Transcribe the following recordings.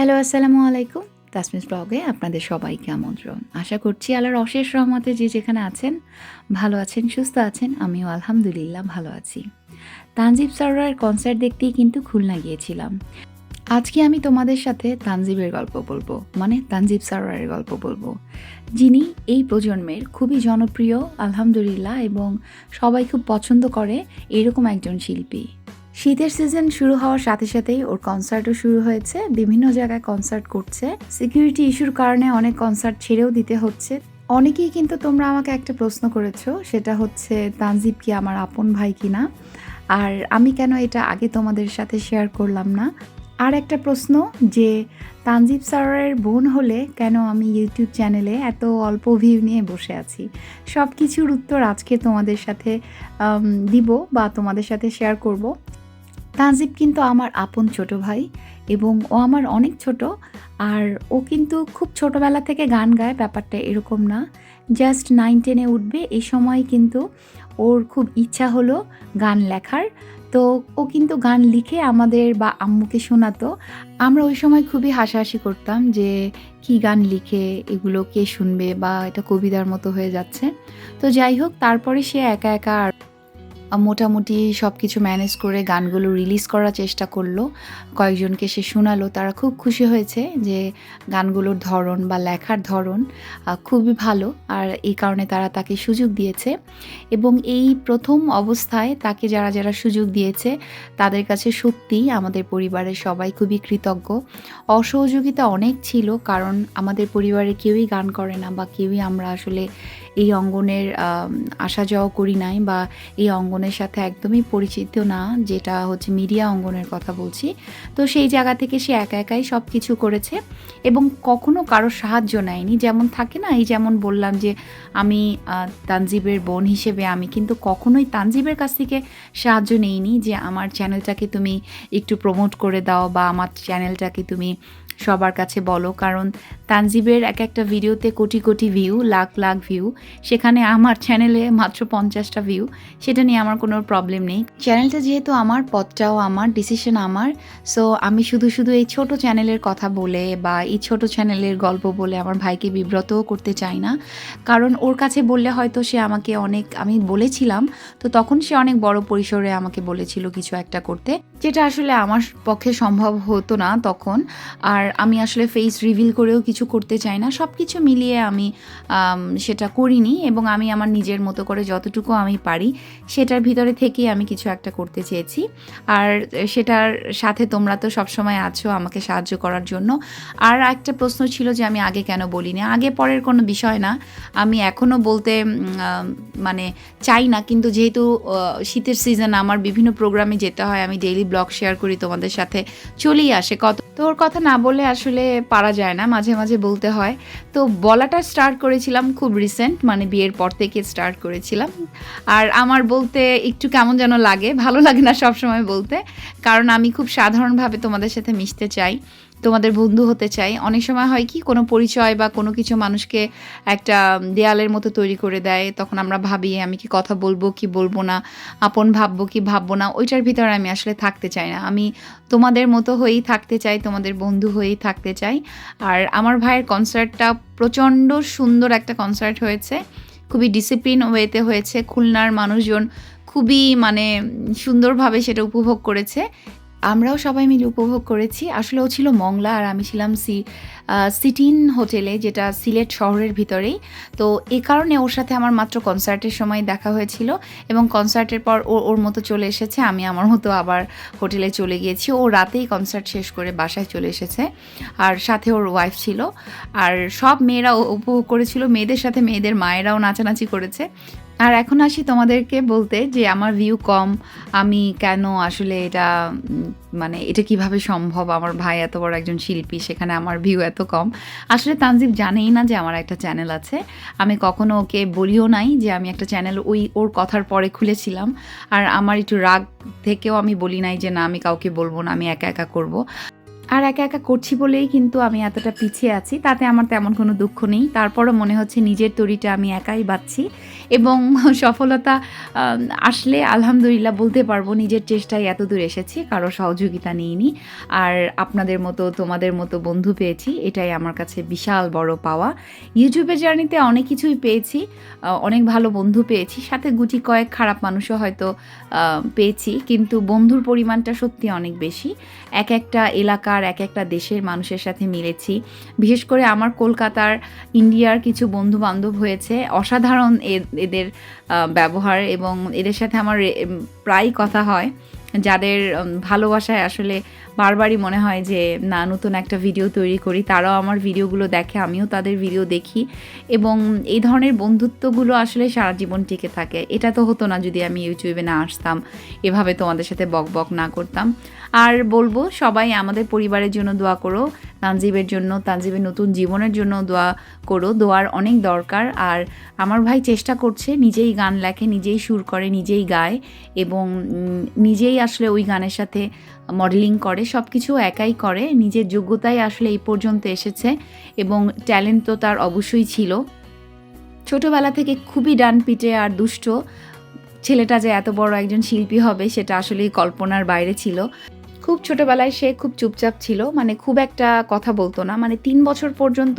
Hello, আসসালামু আলাইকুম। তাসমিস ব্লগে আপনাদের সবাইকে আমন্ত্রণ। আশা করছি আল্লাহর অশেষ রহমতে যে যেখানে আছেন, ভালো আছেন, সুস্থ আছেন, আমিও আলহামদুলিল্লাহ ভালো আছি। তানজিব সরোয়ার কনসার্ট দেখতেই কিন্তু খুলনা গিয়েছিলাম। আজকে আমি তোমাদের সাথে তানজিবের গল্প বলব মানে তানজিব সরোয়ারের গল্প বলব। যিনি এই প্রজন্মের খুবই জনপ্রিয়, আলহামদুলিল্লাহ, এবং সবাই খুব পছন্দ করে এরকম একজন শিল্পী। শীতের সিজন শুরু হওয়ার সাথে সাথেই ওর কনসার্টও শুরু হয়েছে। বিভিন্ন জায়গায় কনসার্ট করছে। সিকিউরিটি ইস্যুর কারণে অনেক কনসার্ট ছেড়েও দিতে হচ্ছে। অনেকেই কিন্তু তোমরা আমাকে একটা প্রশ্ন করেছ, সেটা হচ্ছে, তানজিব কি আমার আপন ভাই কিনা? আর আমি কেন এটা আগে তোমাদের সাথে শেয়ার করলাম না? আর একটা প্রশ্ন যে, তানজিব স্যারের বোন হলে কেন আমি ইউটিউব চ্যানেলে এত অল্প ভিউ নিয়ে বসে আছি? সব কিছুর উত্তর আজকে তোমাদের সাথে দিব বা তোমাদের সাথে শেয়ার করব। তানজিব কিন্তু আমার আপন ছোট ভাই এবং ও আমার অনেক ছোট। আর ও কিন্তু খুব ছোটবেলা থেকে গান গায়, ব্যাপারটা এরকম না। জাস্ট নাইন টেনে উঠবে। এই সময় কিন্তু ওর খুব ইচ্ছা হলো গান লেখার। তো ও কিন্তু গান লিখে আমাদের বা আম্মুকে শোনাতো। আমরা ওই সময় খুবই হাসাহাসি করতাম যে, কি গান লিখে এগুলো কে শুনবে বা এটা কবিতার মতো হয়ে যাচ্ছে। তো যাই হোক, তারপরে সে একা একা মোটামুটি সব কিছু ম্যানেজ করে গানগুলো রিলিজ করার চেষ্টা করল। কয়েকজনকে সে শোনালো, তারা খুব খুশি হয়েছে যে গানগুলোর ধরন বা লেখার ধরন খুবই ভালো আর এই কারণে তারা তাকে সুযোগ দিয়েছে। এবং এই প্রথম অবস্থায় তাকে যারা যারা সুযোগ দিয়েছে, তাদের কাছে সত্যিই আমাদের পরিবারের সবাই খুবই কৃতজ্ঞ। অসহযোগিতা অনেক ছিল, কারণ আমাদের পরিবারে কেউই গান করে না বা কেউই আমরা আসলে এই অঙ্গনের আসা যাওয়া করি নাই বা এই অঙ্গনের সাথে একদমই পরিচিত না, যেটা হচ্ছে মিডিয়া অঙ্গনের কথা বলছি। তো সেই জায়গা থেকে সে একা একাই সব কিছু করেছে এবং কখনো কারও সাহায্য নেয়নি। যেমন থাকে না, এই যেমন বললাম যে আমি তানজিবের বোন হিসেবে আমি কিন্তু কখনোই তানজিবের কাছ থেকে সাহায্য নেইনি যে আমার চ্যানেলটাকে তুমি একটু প্রমোট করে দাও বা আমার চ্যানেলটাকে তুমি সবার কাছে বলো, কারণ তানজিবের এক একটা ভিডিওতে কোটি কোটি ভিউ লাখ লাখ ভিউ সেখানে আমার চ্যানেলে মাত্র পঞ্চাশটা ভিউ সেটা নিয়ে আমার কোনো প্রবলেম নেই। চ্যানেলটা যেহেতু আমার, পথটাও আমার ডিসিশন আমার সো আমি শুধু শুধু এই ছোট চ্যানেলের কথা বলে বা এই ছোট চ্যানেলের গল্প বলে আমার ভাইকে বিব্রতও করতে চাই না। কারণ ওর কাছে বললে হয়তো সে আমাকে অনেক, আমি বলেছিলাম, তো তখন সে অনেক বড় পরিসরে আমাকে বলেছিল কিছু একটা করতে। যেটা আসলে আমার পক্ষে সম্ভব হতো না তখন। আর আমি আসলে ফেস রিভিল করেও কিছু করতে চাই না। সব কিছু মিলিয়ে আমি সেটা করিনি এবং আমি আমার নিজের মতো করে যতটুকু আমি পারি, সেটার ভিতরে থেকেই আমি কিছু একটা করতে চেয়েছি। আর সেটার সাথে তোমরা তো সবসময় আছো আমাকে সাহায্য করার জন্য। আর একটা প্রশ্ন ছিল যে আমি আগে কেন বলিনি? আগে পরের কোনো বিষয় না। আমি এখনও বলতে মানে চাই না। কিন্তু যেহেতু শীতের সিজন আমার বিভিন্ন প্রোগ্রামে যেতে হয়, আমি ডেইলি ব্লগ শেয়ার করি, তোমাদের সাথে চলেই আসে। কত তোর কথা না বলে আসলে পারা যায় না, মাঝে মাঝে বলতে হয়। তো বলাটা স্টার্ট করেছিলাম খুব রিসেন্ট মানে বিয়ের পর থেকে স্টার্ট করেছিলাম। আর আমার বলতে একটু কেমন যেন লাগে, ভালো লাগে না সবসময় বলতে। কারণ আমি খুব সাধারণভাবে তোমাদের সাথে মিশতে চাই। তোমাদের বন্ধু হতে চাই। অনেক সময় হয় কি, কোনো পরিচয় বা কোনো কিছু মানুষকে একটা দেয়ালের মতো তৈরি করে দেয়। তখন আমরা ভাবি, আমি কি কথা বলব, কি বলব না, আপন ভাববো, কি ভাববো না, ওইটার ভিতরে আমি আসলে থাকতে চাই না। আমি তোমাদের মতো হয়েই থাকতে চাই, তোমাদের বন্ধু হয়েই থাকতে চাই। আর আমার ভাইয়ের কনসার্টটা প্রচণ্ড সুন্দর একটা কনসার্ট হয়েছে। খুবই ডিসিপ্লিন ওয়েতে হয়েছে। খুলনার মানুষজন খুবই মানে সুন্দরভাবে সেটা উপভোগ করেছে। আমরাও সবাই মিলে উপভোগ করেছি। আসলে ও ছিল মংলা আর আমি ছিলাম সি সিটিন হোটেলে, যেটা সিলেট শহরের ভিতরেই। তো এ কারণে ওর সাথে আমার মাত্র কনসার্টের সময় দেখা হয়েছিল এবং কনসার্টের পর ও, ওর মতো চলে এসেছে। আমি আমার মতো আবার হোটেলে চলে গিয়েছি। ও রাতেই কনসার্ট শেষ করে বাসায় চলে এসেছে। আর সাথে ওর ওয়াইফ ছিল। আর সব মেয়েরা উপভোগ করেছিল। মেয়েদের সাথে মেয়েদের মায়েরাও নাচানাচি করেছে। আর এখন আসি তোমাদেরকে বলতে যে আমার ভিউ কম। আমি কেন আসলে এটা মানে এটা কীভাবে সম্ভব? আমার ভাই এত বড় একজন শিল্পী, সেখানে আমার ভিউ এত কম। আসলে তানজিব জানেই না যে আমার একটা চ্যানেল আছে। আমি কখনো ওকে বলিও নাই যে আমি একটা চ্যানেল ওই ওর কথার পরে খুলেছিলাম। আর আমার একটু রাগ থেকেও আমি বলি নাই যে না, আমি কাউকে বলব না, আমি একা একা করব। আর একা একা করছি বলেই কিন্তু আমি এতটা পিছিয়ে আছি, তাতে আমার তেমন কোনো দুঃখ নেই। তারপরও মনে হচ্ছে নিজের তরিটা আমি একাই বাচ্ছি এবং সফলতা আসলে আলহামদুলিল্লাহ বলতে পারব নিজের চেষ্টায় এত দূর এসেছি, কারও সহযোগিতা নিইনি। আর আপনাদের মতো, তোমাদের মতো বন্ধু পেয়েছি, এটাই আমার কাছে বিশাল বড় পাওয়া। ইউটিউবের জার্নিতে অনেক কিছুই পেয়েছি অনেক ভালো বন্ধু পেয়েছি, সাথে গুটি কয়েক খারাপ মানুষও হয়তো পেয়েছি, কিন্তু বন্ধুর পরিমাণটা সত্যি অনেক বেশি। এক একটা এলাকার এক একটা দেশের মানুষের সাথে মিলেছি। বিশেষ করে আমার কলকাতার, ইন্ডিয়ার কিছু বন্ধু বান্ধব হয়েছে। অসাধারণ এদের ব্যবহার এবং এদের সাথে আমার প্রায় কথা হয়। যাদের ভালোবাসায় আসলে বারবারই মনে হয় যে, না, নতুন একটা ভিডিও তৈরি করি। তারাও আমার ভিডিওগুলো দেখে, আমিও তাদের ভিডিও দেখি। এবং এই ধরনের বন্ধুত্বগুলো আসলে সারা জীবন টিকে থাকে। এটা তো হতো না যদি আমি ইউটিউবে না আসতাম। এভাবে তোমাদের সাথে বক বক না করতাম। আর বলব, সবাই আমাদের পরিবারের জন্য দোয়া করো, তানজিবের জন্য, তানজিবের নতুন জীবনের জন্য দোয়া করো। দোয়ার অনেক দরকার। আর আমার ভাই চেষ্টা করছে, নিজেই গান লেখে, নিজেই সুর করে, নিজেই গায় এবং নিজেই আসলে ওই গানের সাথে মডেলিং করে সব কিছু একাই করে। নিজের যোগ্যতাই আসলে এই পর্যন্ত এসেছে এবং ট্যালেন্ট তো তার অবশ্যই ছিল। ছোটোবেলা থেকে খুবই ডান পিটে আর দুষ্ট। ছেলেটা যে এত বড় একজন শিল্পী হবে, সেটা আসলেই কল্পনার বাইরে ছিল। খুব ছোটবেলায় সে খুব চুপচাপ ছিল মানে খুব একটা কথা বলতো না। মানে তিন বছর পর্যন্ত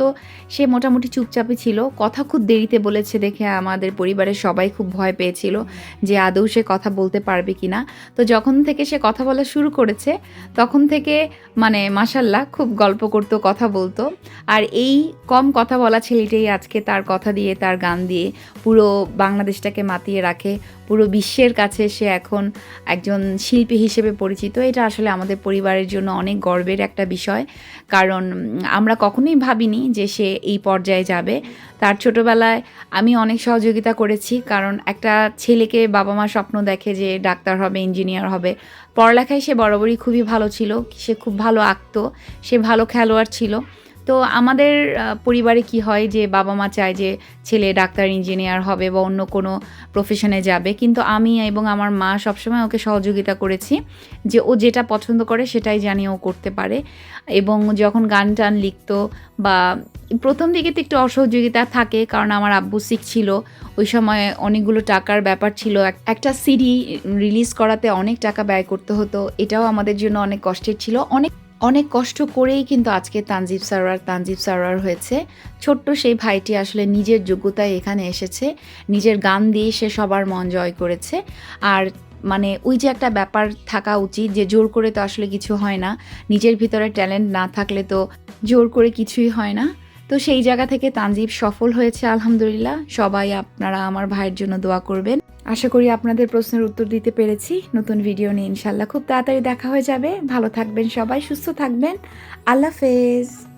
সে মোটামুটি চুপচাপই ছিল। কথা খুব দেরিতে বলেছে দেখে আমাদের পরিবারের সবাই খুব ভয় পেয়েছিল যে আদৌ সে কথা বলতে পারবে কি না তো যখন থেকে সে কথা বলা শুরু করেছে, তখন থেকে মানে মাসাল্লাহ খুব গল্প করতো, কথা বলতো। আর এই কম কথা বলা ছেলেটাই আজকে তার কথা দিয়ে, তার গান দিয়ে পুরো বাংলাদেশটাকে মাতিয়ে রাখে। পুরো বিশ্বের কাছে সে এখন একজন শিল্পী হিসেবে পরিচিত। এটা আসলে আমাদের পরিবারের জন্য অনেক গর্বের একটা বিষয়। কারণ আমরা কখনোই ভাবিনি যে সে এই পর্যায়ে যাবে। তার ছোটবেলায় আমি অনেক সহযোগিতা করেছি। কারণ, একটা ছেলেকে বাবা মা স্বপ্ন দেখে যে ডাক্তার হবে, ইঞ্জিনিয়ার হবে। পড়ালেখায় সে বরাবরই খুবই ভালো ছিল। সে খুব ভালো আঁকতো। সে ভালো খেলোয়াড় ছিল। তো আমাদের পরিবারে কি হয় যে বাবা মা চায় যে ছেলে ডাক্তার, ইঞ্জিনিয়ার হবে বা অন্য কোনো প্রফেশনে যাবে। কিন্তু আমি এবং আমার মা সবসময় ওকে সহযোগিতা করেছি যে ও যেটা পছন্দ করে সেটাই জানি ও করতে পারে। এবং যখন গান টান লিখতো বা প্রথম দিকে তো একটু অসহযোগিতা থাকে কারণ আমার আব্বু শিখছিল ওই সময় অনেকগুলো টাকার ব্যাপার ছিল। এক- একটা সিডি রিলিজ করাতে অনেক টাকা ব্যয় করতে হতো। এটাও আমাদের জন্য অনেক কষ্টের ছিল। অনেক অনেক কষ্ট করেই কিন্তু আজকে তানজিব সারোয়ার তানজিব সারোয়ার হয়েছে। ছোট্ট সেই ভাইটি আসলে নিজের যোগ্যতায় এখানে এসেছে। নিজের গান দিয়ে সে সবার মন জয় করেছে। আর মানে ওই যে একটা ব্যাপার থাকা উচিত যে জোর করে তো আসলে কিছু হয় না। নিজের ভিতরে ট্যালেন্ট না থাকলে তো জোর করে কিছুই হয় না। তো সেই জায়গা থেকে তানজিব সফল হয়েছে, আলহামদুলিল্লাহ। সবাই আপনারা আমার ভাইয়ের জন্য দোয়া করবেন। আশা করি আপনাদের প্রশ্নের উত্তর দিতে পেরেছি। নতুন ভিডিও নিয়ে ইনশাল্লাহ খুব তাড়াতাড়ি দেখা হয়ে যাবে। ভালো থাকবেন সবাই, সুস্থ থাকবেন। আল্লাহ হাফেজ।